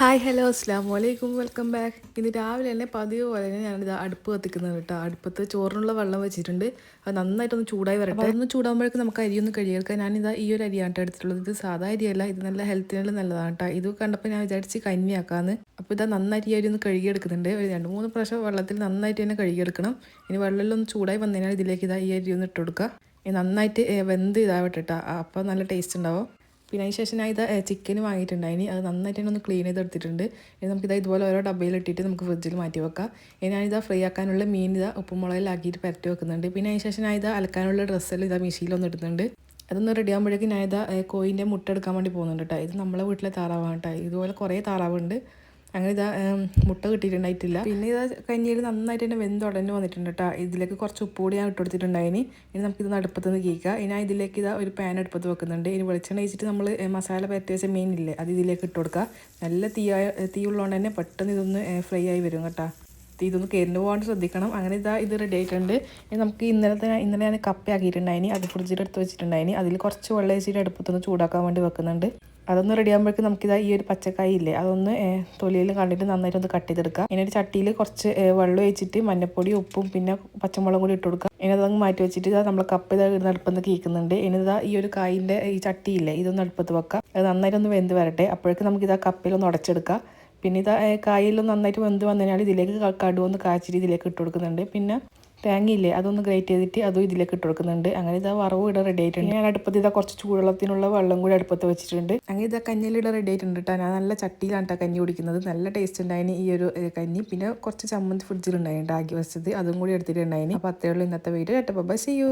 Hi hello അസ്ലാം വലൈക്കും welcome back ഇന്ന് രാവിലെ തന്നെ പതിവ് പോലെ തന്നെ ഞാനിത് അടുപ്പ് കത്തിക്കുന്നത് കേട്ടോ. അടുപ്പത്ത് ചോറിനുള്ള വെള്ളം വെച്ചിട്ടുണ്ട്. അത് നന്നായിട്ടൊന്ന് ചൂടായി വരട്ടെ. അതൊന്ന് ചൂടാകുമ്പോഴേക്കും നമുക്ക് അരിയൊന്ന് കഴുകിയെടുക്കാം ഞാനിതാ ഈ ഒരു അരിയാണ് കേട്ടോ എടുത്തിട്ടുള്ളത്. ഇത് സാധാ അരിയല്ല. ഇത് നല്ല ഹെൽത്തിനുള്ള നല്ലതാണ് കേട്ടോ. ഇത് കണ്ടപ്പോൾ ഞാൻ വിചാരിച്ച് കഞ്ഞിയാക്കാന്ന്. അപ്പോൾ ഇതാ നന്നായിട്ട് അരി ഒന്ന് കഴുകിയെടുക്കുന്നുണ്ട്. ഒരു രണ്ട് മൂന്ന് പ്രാവശ്യം വെള്ളത്തിൽ നന്നായിട്ട് തന്നെ കഴുകിയെടുക്കണം. ഇനി വെള്ളമെല്ലാം ഒന്ന് ചൂടായി വന്നതിനാൽ ഇതിലേക്ക് ഇതാ ഈ അരി ഒന്ന് ഇട്ട് കൊടുക്കുക. ഇത് നന്നായിട്ട് വെന്ത് ഇതാവട്ടെ കേട്ടോ. അപ്പോൾ നല്ല ടേസ്റ്റ് ഉണ്ടാവും. പിന്നെ അതിന് ശേഷം ഞാൻ ഇത് ചിക്കൻ വാങ്ങിയിട്ടുണ്ടായിനി. അത് നന്നായിട്ട് ഒന്ന് ക്ലീൻ ചെയ്തെടുത്തിട്ടുണ്ട്. ഇനി നമുക്കിത് ഇതുപോലെ ഓരോ ഡബ്ബയിൽ ഇട്ടിട്ട് നമുക്ക് ഫ്രിഡ്ജിൽ മാറ്റി വെക്കാം. ഇനി ഞാനിത് ഫ്രൈ ആക്കാനുള്ള മീൻ ഇതാ ഉപ്പുമുളകിലാക്കിയിട്ട് പരട്ടി വെക്കുന്നുണ്ട്. പിന്നെ അതിന് ശേഷം ഞാൻ ഇത് അലക്കാനുള്ള ഡ്രസ്സെല്ലാം ഇതാ മെഷീനിലൊന്നും ഇടുന്നുണ്ട് അതൊന്ന് റെഡി ആകുമ്പോഴേക്കും ഞാൻ കോയിന്റെ മുട്ട എടുക്കാൻ വേണ്ടി പോകുന്നുണ്ട് കേട്ടോ ഇത് നമ്മളെ വീട്ടിലെ താറാവാണ് കേട്ടോ ഇതുപോലെ കുറേ താറാവുണ്ട്. അങ്ങനെ ഇതാ മുട്ട കിട്ടിയിട്ടുണ്ടായിട്ടില്ല. പിന്നെ ഇതാ കഞ്ഞിയിൽ നന്നായിട്ട് തന്നെ വെന്ത് ഉടനെ വന്നിട്ടുണ്ട് കേട്ടോ ഇതിലേക്ക് കുറച്ച് ഉപ്പ് കൂടി ഞാൻ ഇട്ട് കൊടുത്തിട്ടുണ്ടായിനി. ഇനി നമുക്കിത് അടുപ്പത്ത് നിന്ന് കേൾക്കാം. ഇനി ഇതിലേക്ക് ഇതാ ഒരു പാൻ അടുപ്പത്ത് വെക്കുന്നുണ്ട്. ഇനി വെളിച്ചെണ്ണ വെച്ചിട്ട് നമ്മൾ മസാല പരത്തി വെച്ച മീൻ ഇല്ലേ അത് ഇതിലേക്ക് ഇട്ട് കൊടുക്കുക നല്ല തീയായ ഉള്ളതുകൊണ്ട് തന്നെ പെട്ടെന്ന് ഇതൊന്ന് ഫ്രൈ ആയി വരും കേട്ടോ. ഇതൊന്ന് കയറിന് പോകാണ്ട് ശ്രദ്ധിക്കണം. അങ്ങനെ ഇതാ ഇത് റെഡി ആയിട്ടുണ്ട്. ഇനി നമുക്ക് ഇന്നലത്തെ ഇന്നലെ ഞാൻ കപ്പയാക്കിയിട്ടുണ്ടായിനി. അത് ഫ്രിഡ്ജിൽ എടുത്ത് വെച്ചിട്ടുണ്ടായിനി. അതിൽ കുറച്ച് വെള്ളം വെച്ചിട്ട് അടുപ്പത്തൊന്ന് ചൂടാക്കാൻ വേണ്ടി വെക്കുന്നുണ്ട്. അതൊന്ന് റെഡി ആകുമ്പോഴേക്കും നമുക്കിതാ ഈ ഒരു പച്ചക്കായി ഇല്ലേ? അതൊന്ന് തൊലിയിൽ കണ്ടിട്ട് നന്നായിട്ട് ഒന്ന് കട്ട് ചെയ്തെടുക്കുക ഇനി ഒരു ചട്ടിയിൽ കുറച്ച് വെള്ളം ഒഴിച്ചിട്ട് മഞ്ഞപ്പൊടി ഉപ്പും പിന്നെ പച്ചമുളകും കൂടി ഇട്ട് കൊടുക്കുക ഇനി അതങ്ങ് മാറ്റി വെച്ചിട്ട് ഇതാ നമ്മൾ കപ്പ് ഇതാ ഇടുന്ന അടുപ്പത്ത് കീക്കുന്നുണ്ട് ഇനി ഇതാ ഈ ഒരു കായിന്റെ ഈ ചട്ടിയില്ലേ ഇതൊന്ന് അടുപ്പത്ത് വെക്കുക അത് നന്നായിട്ടൊന്ന് വെന്ത് വരട്ടെ. അപ്പോഴേക്കും നമുക്ക് ഇതാ കപ്പയിലൊന്ന് ഉടച്ചെടുക്കാം. പിന്നെ ഇത് കായലും നന്നായിട്ട് വെന്ത് വന്നതിനാൽ ഇതിലേക്ക് കടുവൊന്ന് കാച്ചിട്ട് ഇതിലേക്ക് ഇട്ട് കൊടുക്കുന്നുണ്ട്. പിന്നെ തേങ്ങയില്ലേ അതൊന്ന് ഗ്രേറ്റ് ചെയ്തിട്ട് അതും ഇതിലേക്ക് ഇട്ട് കൊടുക്കുന്നുണ്ട്. അങ്ങനെ ഇതാ വറവ് ഇട റെഡി ആയിട്ടുണ്ട്. ഞാൻ അടുപ്പത്ത് ഇതാ കുറച്ച് ചൂടുവെള്ളത്തിനുള്ള വെള്ളം കൂടി അടുപ്പത്ത് വെച്ചിട്ടുണ്ട്. അങ്ങനെ ഇതാ കഞ്ഞിലിട റെഡി ആയിട്ടുണ്ട് കേട്ടോ ഞാൻ നല്ല ചട്ടിയിലാണ് കഞ്ഞി കുടിക്കുന്നത്. നല്ല ടേസ്റ്റ് ഉണ്ടായിന് ഈ ഒരു കഞ്ഞി. പിന്നെ കുറച്ച് ചമ്മന്തി ഫ്രിഡ്ജിലുണ്ടായിരുന്നു ആക്കി വെച്ചത്. അതും കൂടി എടുത്തിട്ടുണ്ടായിന്. അപ്പോൾ അത്രയുള്ള ഇന്നത്തെ വീഡിയോ കേട്ടപ്പോൾ ബൈ ചെയ്യൂ